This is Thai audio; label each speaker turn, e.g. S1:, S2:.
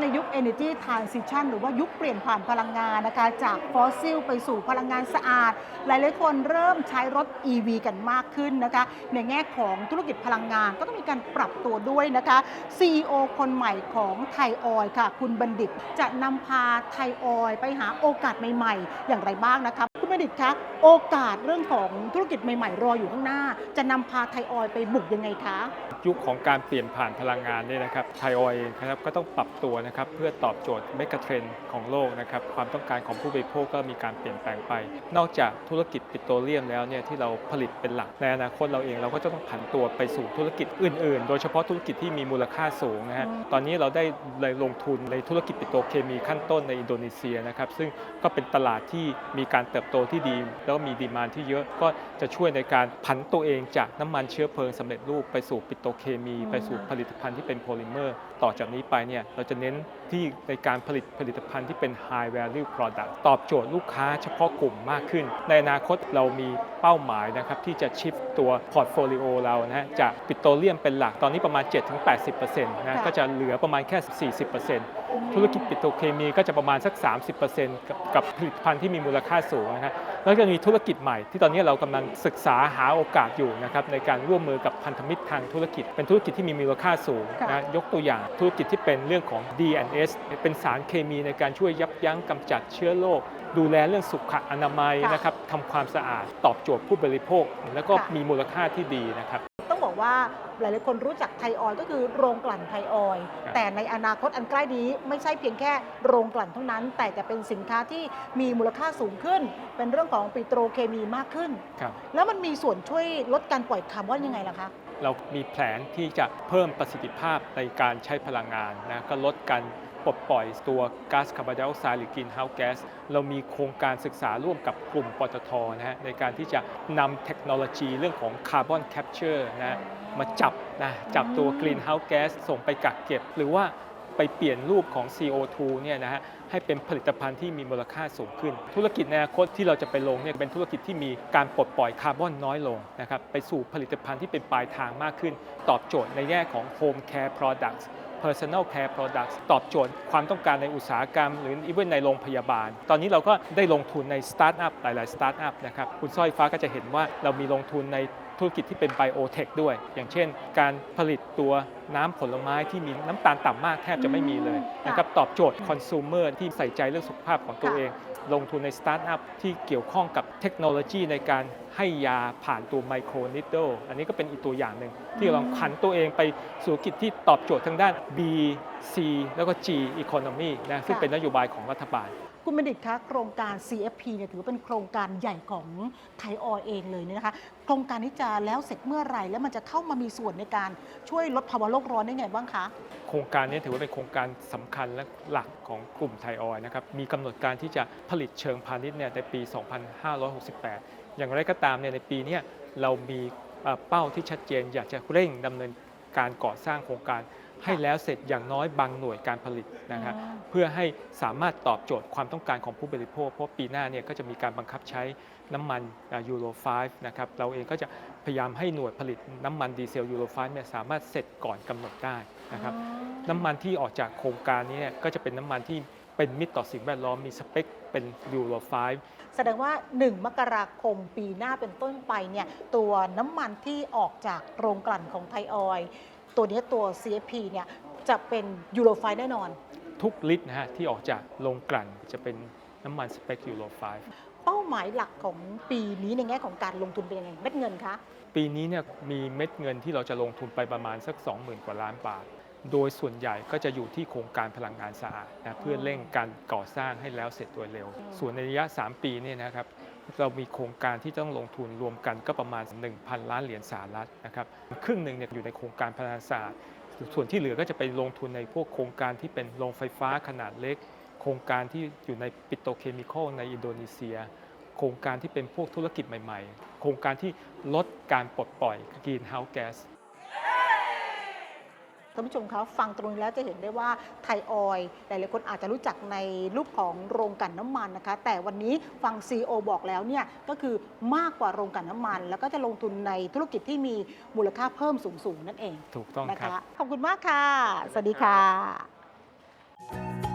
S1: ในยุค Energy Transition หรือว่ายุคเปลี่ยนผ่านพลังงานนะคะจากฟอสซิลไปสู่พลังงานสะอาด หลาย ๆ คนเริ่มใช้รถ EV กันมากขึ้นนะคะในแง่ของธุรกิจพลังงานก็ต้องมีการปรับตัวด้วยนะคะ CEO คนใหม่ของไทยออยค่ะ คุณบัณฑิตจะนำพาไทยออยไปหาโอกาสใหม่ ๆ อย่างไรบ้างนะคะ คุณบัณฑิตคะ โอกาสเรื่องของธุรกิจใหม่ๆ รออยู่ข้างหน้า จะนำพาไทยออยล์ไปบุกยังไงคะ
S2: ยุคของการเปลี่ยนผ่านพลังงานเนี่ยนะครับไทยออยล์เองนะครับก็ต้องปรับตัวนะครับเพื่อตอบโจทย์เมกะเทรนด์ของโลกนะครับความต้องการของผู้บริโภคก็มีการเปลี่ยนแปลงไป นอกจากธุรกิจปิโตรเลียมแล้วเนี่ยที่เราผลิตเป็นหลักในอนาคตเราเองเราก็จะต้องผันตัวไปสู่ธุรกิจอื่นๆ โดยเฉพาะธุรกิจที่มีมูลค่าสูงนะฮะ
S1: อืม
S2: ตอนนี้เราได้เลยลงทุนในธุรกิจปิโตรเคมีขั้นต้นในอินโดนีเซียนะครับซึ่งก็เป็นตลาดที่มีการเติบโตที่ดี แล้วก็มีดีมานที่เยอะก็จะช่วยในการผันตัวเองจากน้ำมันเชื้อเพลิงสำเร็จรูปไปสู่ปิโตรเคมี
S1: อืม
S2: ไปสู่ผลิตภัณฑ์ที่เป็นโพลิเมอร์ ต่อจากนี้ไปเนี่ยเราจะเน้นที่ในการผลิตผลิตภัณฑ์ที่เป็น high value product ตอบโจทย์ลูกค้าเฉพาะกลุ่มมากขึ้น ในอนาคตเรามีเป้าหมายนะครับที่จะชิฟตัวพอร์ตโฟลิโอเรานะฮะจากปิโตรเลียมเป็นหลักตอนนี้ประมาณ 7-80%นะ
S1: ค่ะ
S2: ก็จะเหลือประมาณแค่ 40%ธุรกิจปิโตรเคมีก็จะประมาณสัก 30%กับกับผลิตภัณฑ์ที่มีมูลค่าสูงนะฮะ แล้วก็มีธุรกิจใหม่ ที่ตอนนี้เรากำลังศึกษาหาโอกาสอยู่นะครับในการร่วมมือกับพันธมิตรทางธุรกิจ เป็นธุรกิจที่มีมูลค่าสูง
S1: ค่ะ
S2: นะยกตัวอย่างธุรกิจที่เป็นเรื่องของ D&S เป็นสารเคมีในการช่วยยับยั้งกำจัดเชื้อโรคดูแลเรื่องสุขอนามัย
S1: ค่ะ
S2: นะครับทำความสะอาดตอบโจทย์ผู้บริโภค แล้วก็
S1: ค่ะ
S2: มีมูลค่าที่ดีนะครับ
S1: ต้องบอก ว่าหลายๆคนรู้จักไทยออยล์ก็คือโรงกลั่นไทยออยล์
S2: ครับ
S1: แต่ในอนาคตอันใกล้นี้ไม่ใช่เพียงแค่โรงกลั่นเท่านั้น แต่จะเป็นสินค้าที่มีมูลค่าสูงขึ้น เป็นเรื่องของปิโตรเคมีมากขึ้น
S2: ครับ
S1: แล้วมันมีส่วนช่วยลดการปล่อยคาร์บอนยังไงล่ะคะ
S2: เรามีแผนที่จะเพิ่มประสิทธิภาพในการใช้พลังงานนะก็ลดการ ปลดปล่อยตัวก๊าซคาร์บอนไดออกไซด์หรือกรีนเฮาส์แก๊สเรามีโครงการศึกษาร่วมกับกลุ่มปตทนะฮะในการที่จะนำเทคโนโลยีเรื่องของคาร์บอนแคปเจอร์นะมาจับนะจับตัวกรีนเฮาส์แก๊สส่งไปกักเก็บ หรือว่าไปเปลี่ยนรูปของ CO2 เนี่ยนะฮะให้เป็นผลิตภัณฑ์ที่มีมูลค่าสูงขึ้น ธุรกิจในอนาคตที่เราจะไปลงเนี่ยเป็นธุรกิจที่มีการปลดปล่อยคาร์บอนน้อยลงนะครับไปสู่ผลิตภัณฑ์ที่เป็นปลายทางมากขึ้น ตอบโจทย์ในแง่ของ Home Care Products Personal Care Products ตอบโจทย์ความต้องการในอุตสาหกรรม หรืออีเวนในโรงพยาบาล ตอนนี้เราก็ได้ลงทุนในสตาร์ทอัพหลาย ๆ สตาร์ทอัพนะครับ คุณสร้อยฟ้าก็จะเห็นว่าเรามีลงทุนใน ธุรกิจที่เป็นไบโอเทคด้วย อย่างเช่น การผลิตตัวน้ำผลไม้ที่มีน้ำตาลต่ำมากแทบจะไม่มีเลยนะครับตอบโจทย์คอน sumer ที่ใส่ใจเรื่องสุขภาพของตัว
S1: ค่ะ
S2: เอง ลงทุนในสตาร์ทอัพที่เกี่ยวข้องกับเทคโนโลยีในการให้ยาผ่านตัวไมโครนิดเดิลอันนี้ก็เป็นอีกตัวอย่างหนึ่ง ที่เราผันตัวเองไปสู่ธุรกิจที่ตอบโจทย์ทางด้าน B C แล้วก็ G Economy นะซึ่ง
S1: ค่ะ
S2: เป็นนโยบายของรัฐบาล
S1: คุณบัณฑิตคะโครงการ CFP เนี่ยถือว่าเป็นโครงการใหญ่ของไทยออยล์เองเลยเนี่ยนะคะโครงการนี้จะแล้วเสร็จเมื่อไหร่แล้วมันจะเข้ามามีส่วนในการช่วยลดภาวะโลกร้อนได้ไงบ้างคะ
S2: โครงการนี้ถือว่าเป็นโครงการสำคัญและหลักของกลุ่มไทยออยล์นะครับมีกำหนดการที่จะผลิตเชิงพาณิชย์เนี่ยในปี 2568 อย่างไรก็ตามเนี่ยในปีนี้เรามีเอ่อเป้าที่ชัดเจนอยากจะเร่งดำเนิน การก่อสร้างโครงการ ให้แล้วเสร็จอย่างน้อยบางหน่วยการผลิตนะครับ
S1: อืม
S2: เพื่อให้สามารถตอบโจทย์ความต้องการของผู้บริโภค เพราะปีหน้าเนี่ยก็จะมีการบังคับใช้น้ำมันยูโร5นะครับเราเองก็จะพยายามให้หน่วยผลิตน้ำมันดีเซลยูโร5เนี่ยสามารถเสร็จก่อนกำหนดได้นะครับน้ำมันที่ออกจากโครงการนี้เนี่ยก็จะเป็นน้ำมันที่ เป็นมิตรต่อสิ่งแวดล้อมมีสเปคเป็นยูโร5
S1: แสดงว่า 1 มกราคมปีหน้าเป็นต้นไปเนี่ยตัวน้ำมันที่ออกจากโรงกลั่นของไทยออยล์ตัวเนี้ยตัว CFP เนี่ยจะเป็นยูโรไฟแน่นอน
S2: ทุกลิตรนะฮะที่ออกจากโรงกลั่นจะเป็นน้ำมันสเปคยูโร5
S1: เป้าหมายหลักของปีนี้ในแง่ของการลงทุนเป็นยังไงเม็ดเงินคะ
S2: ปีนี้เนี่ยมีเม็ดเงินที่เราจะลงทุนไปประมาณสัก 20,000 กว่าล้านบาท โดยส่วนใหญ่ก็จะอยู่ที่โครงการพลังงานสะอาดนะเพื่อเร่งการก่อสร้างให้แล้วเสร็จโดยเร็ว
S1: อืม
S2: ส่วนในระยะ 3 ปีเนี่ยนะครับเรามีโครงการที่ต้องลงทุนรวมกันก็ประมาณ 1,000 ล้านเหรียญสหรัฐนะครับครึ่งหนึ่งเนี่ยอยู่ในโครงการพลังงานสะอาดส่วนที่เหลือก็จะไปลงทุนในพวกโครงการที่เป็นโรงไฟฟ้าขนาดเล็ก โครงการที่อยู่ในปิโตรเคมีคอลในอินโดนีเซีย โครงการที่เป็นพวกธุรกิจใหม่ ๆ โครงการที่ลดการปลดปล่อยกรีนเฮาส์แก๊ส
S1: ท่านผู้ชมคะฟังตรงนี้แล้วจะเห็นได้ว่าไทยออยล์หลายๆคนอาจจะรู้จักในรูปของโรงกลั่นน้ำมันนะคะ แต่วันนี้ฟัง CEO บอกแล้วเนี่ยก็คือมากกว่าโรงกลั่นน้ำมัน แล้วก็จะลงทุนในธุรกิจที่มีมูลค่าเพิ่มสูง ๆ นั่นเอง
S2: ถูกต้อง
S1: นะ
S2: ครั
S1: คะ
S2: บ
S1: ขอบคุณมากค่ะ สวัสดีค่ะ